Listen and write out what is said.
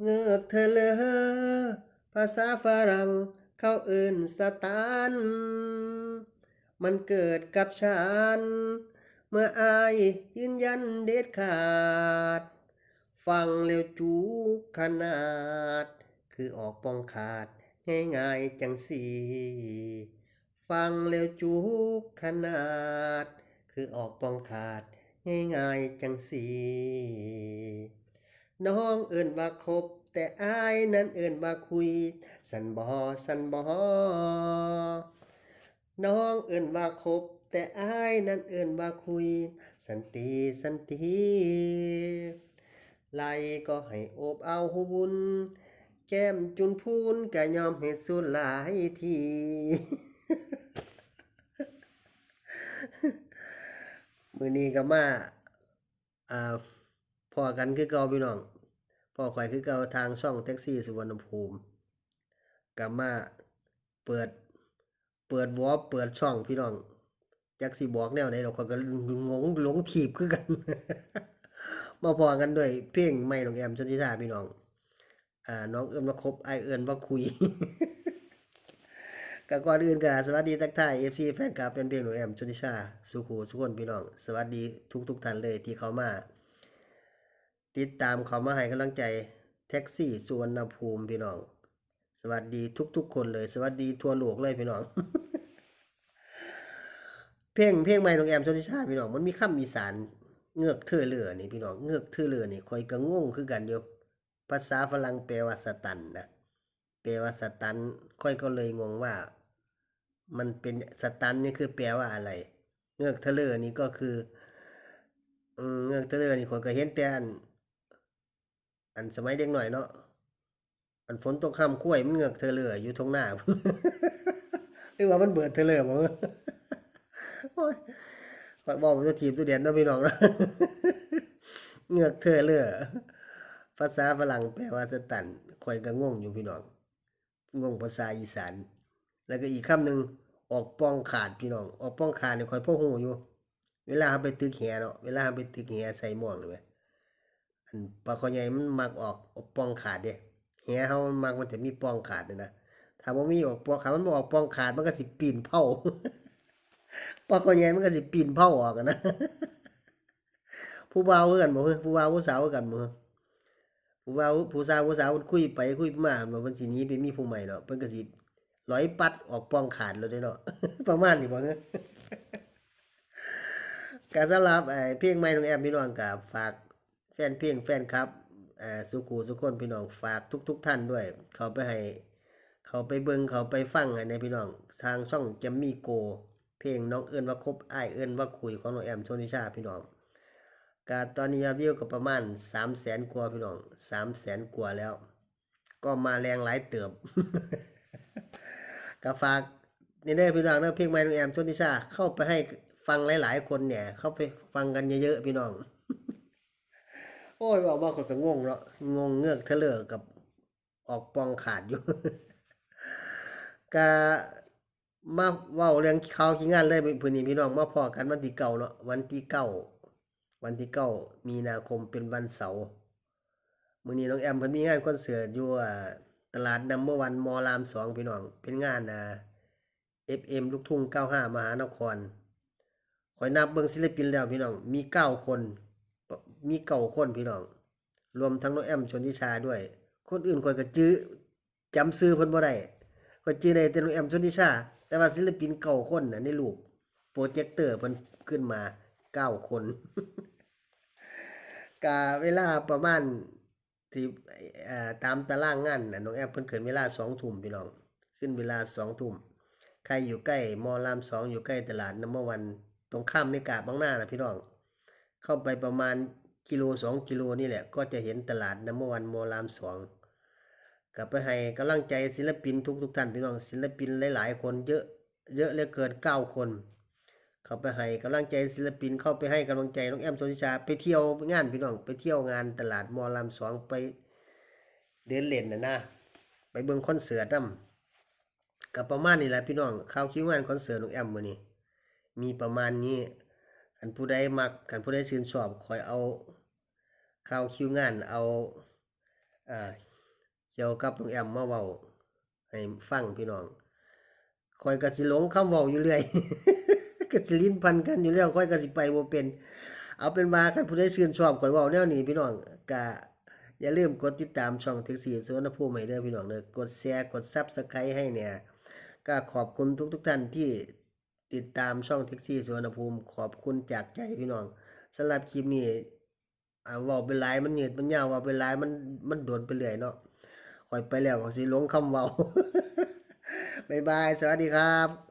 เงือกเธอเลอภาษาฝรั่งเขาเอื่นสตาร์มันเกิดกับฉัน เมื่ออายยืนยันเด็ดขาด ฟังแล้วจูขนาด คือออกปองขาด ง่ายๆจังสีฟังแล้วจูขนาด คือออกปองขาด ง่ายๆจังสี น้องเอิ่นว่าคบ แต่อายนั้นเอิ่นว่าคุย สันบอสันบอน้องเอิ่นว่าคบ แต่อายนั้นเอิ่นว่าคุย สันติสันติไลก็ให้โอบเอาหูบุญ แก้มจุนพูนกะยอมให้สุดหลายทีมือนี้ก็มาอ่าพอกันคือเก่าพี่น้อง พอข่อยคือเก่าทางช่องแท็กซี่สุวรรณภูมิก็มาเปิดเปิดวอลเปิดช่องพี่น้องจักสิบอกแนวไหนดอกข่อยก็งงหลงถีบคือกัน มาพอกันด้วยเพลงไม่น้องแอมชนทิชาพี่น้องอ่าน้องเอิ้นว่าคบไอเอิ้นว่าคุยก็ก่อนอื่นก็สวัสดีทักทาย FC แฟนคลับเป็นเพลงหนูแอมชนทิชา สุขูสุขคนพี่น้อง สวัสดีทุกทุกท่านเลยที่เขามา ติดตามเขามาให้กำลังใจแท็กซี่สุวรรณภูมิพี่น้อง สวัสดีทุกๆ คนเลย สวัสดีทั่วโลกเลยพี่น้อง เพลงเพลงใหม่ของแอมชนทิชาพี่น้องมันมีคำอีสานเงือกเธอเรือนี่พี่น้องเงือกเธอเรือนี่คอยก็งงคือกันอยู่ภาษาฝรั่งแปลว่าสตันนะแปลว่าสตันค่อยก็เลยงงว่า มันเป็นสตันนี่คือแปลว่าอะไร เงือกเทเลอร์นี่ก็คืออืเงือกเทเลอร์นี่คนก็เห็นแต่ อันสมัยเด็กหน่อยเนาะอันฝนตกค่ำกล้วยมันเงือกเทเลออยู่ตรงหน้าหรือว่ามันเบิดเทเลอร์บ่โอ้ยข้อยบอกมันจะทีมตัวเดียนนะพี่น้องเนาะเงือกเทเลอภาษาฝรั่งแปลว่าสตันข่อยก็งงอยู่พี่น้องงงภาษาอีสาน แล้วก็อีกคำหนึ่งออกป้องขาดพี่น้อง ออกป้องขาดเนี่ยคอยพ่อหูอยู่ เวลาไปตึกแหเนาะเวลาไปตึกแหใส่หมวกเลยไหม ปลาคอใหญ่มันมักออกออกปองขาดเด้แหเขามันมักมันจะมีปองขาดเลยนะถ้าว่ามีออกปองขาดมันบ่ออกปองขาดมันก็สิปีนเผาปลาคอใหญ่มันก็สิปีนเผาออกนะผู้บ่าวกันบ่เฮ้ยผู้บ่าวผู้สาวกันบ่ผู้บ่าวผู้สาวผู้สาวมันคุยไปคุยมามันเพิ่นสิหนีไปมีผู้ใหม่เนาะเพิ่นก็สิร้อยปัดออกปองขาดเลยเนาะประมาณนี้บ่เนาะก็สำหรับเพลงใหม่ของแอมพี่น้องก็ฝาก แฟนเพลงแฟนครับสุขูสุคนพี่น้องฝากทุกๆท่านด้วย เขาไปให้ เขาไปเบิงเขาไปฟังในพี่น้อง ทางช่องแจมมี่โก เพลงน้องเอิ้นว่าคบอ้ายเอิ้นว่าคุยของน้องแอมชนิชาพี่น้องก็ตอนนี้ยอดวิวก็ประมาณ300,000กว่าพี่น้อง300,000กว่าแล้ว ก็มาแรงหลายเติบก็ฝากนี่เด้อพี่น้องเด้อเพลงใหม่ของแอมชนิชาเข้าไปให้ฟังหลาย ๆ คนเนี่ย เข้าไปฟังกันเยอะๆพี่น้อง อ้ยบอกว่าคนก็งงเนาะงงเงือกเทเลอกับออกปองขาดอยู่ก็มาเว้าเรื่องเขาขี้งานเลยพื้นนี้พี่น้องมาพอกันวันที่เก้าเนาะวันที่เก้าวันที่เก้ามีนาคมเป็นวันเสาร์มื้อนี้น้องแอมเพิ่นมีงานคอนเสิร์ตอยู่ตลาดนัมเบอร์วันมอรามสองพี่น้อง เป็นงานอ่า FM ลูกทุ่ง 95 มหานครคอยนับเบิ่งศิลปินแล้วพี่น้อง มี 9 คน มีเก้าคนพี่น้อง รวมทั้งน้องแอมชนทิชาด้วย คนอื่นคอยก็จื้อจำชื่อเพิ่นบ่ได้คอยจื้อได้แต่น้องแอมชนทิชา แต่ว่าศิลปินเก้าคนน่ะในรูปโปรเจคเตอร์เพิ่นขึ้นมา9คนกะเวลาประมาณที่เอ่อตามตารางงานน่ะน้องแอปเพิ่นขึ้นเวลาสองทุ่มพี่น้อง ขึ้นเวลาสองทุ่มใครอยู่ใกล้มอรามสองอยู่ใกล้ตลาดน้ำมวันตรงข้ามเมกาบางหน้านะพี่น้อง เข้าไปประมาณ กิโลสองกิโลนี่แหละ ก็จะเห็นตลาดน้ำมวันมอรามสองกลับไปให้กำลังใจศิลปินทุกทุกท่านพี่น้องศิลปินหลาย ๆ คนเยอะเยอะเหลือเกินเก้าคน เข้าไปให้กำลังใจศิลปินเข้าไปให้กำลังใจน้องแอมโชติชาไปเที่ยวงานพี่น้องไปเที่ยวงานตลาดมอลำสองไปเดินเล่นนะนะไปเบิ่งคอนเสิร์ตนำกับประมาณนี้แหละพี่น้องข่าวคิวงานคอนเสิร์ตน้องแอมมื้อนี้มีประมาณนี้อันผู้ใดมักกันผู้ใดชื่นชอบคอยเอา ข่าวคิวงานเอาอ่าเกี่ยวกับน้องแอมมาเว้าให้ฟังพี่น้องคอยก็สิหลงคำเว้าอยู่เรื่อยก็สิลิ้นพันกันอยู่แล้วคอยก็สิไปบ่เป็น เอาเป็นว่าคันผู้ใดชื่นชอบข่อยเว้าแนวนี้พี่น้องก็อย่าลืมกดติดตามช่องแท็กซี่สวนภูมิให้เด้อพี่น้องเด้อกดแชร์กด Subscribe ให้เนี่ยก็ขอบคุณทุกๆท่านที่ติดตามช่องแท็กซี่สวนภูมิ ขอบคุณจากใจพี่น้องสำหรับคลิปนี้ อ่าเว้าเป็นหลายมันเหยียดมันยาวว่าเป็นหลายมันมันโดนไปเรื่อยเนาะข่อยไปแล้วสิหลงคำเว้าบ๊ายบาย สวัสดีครับ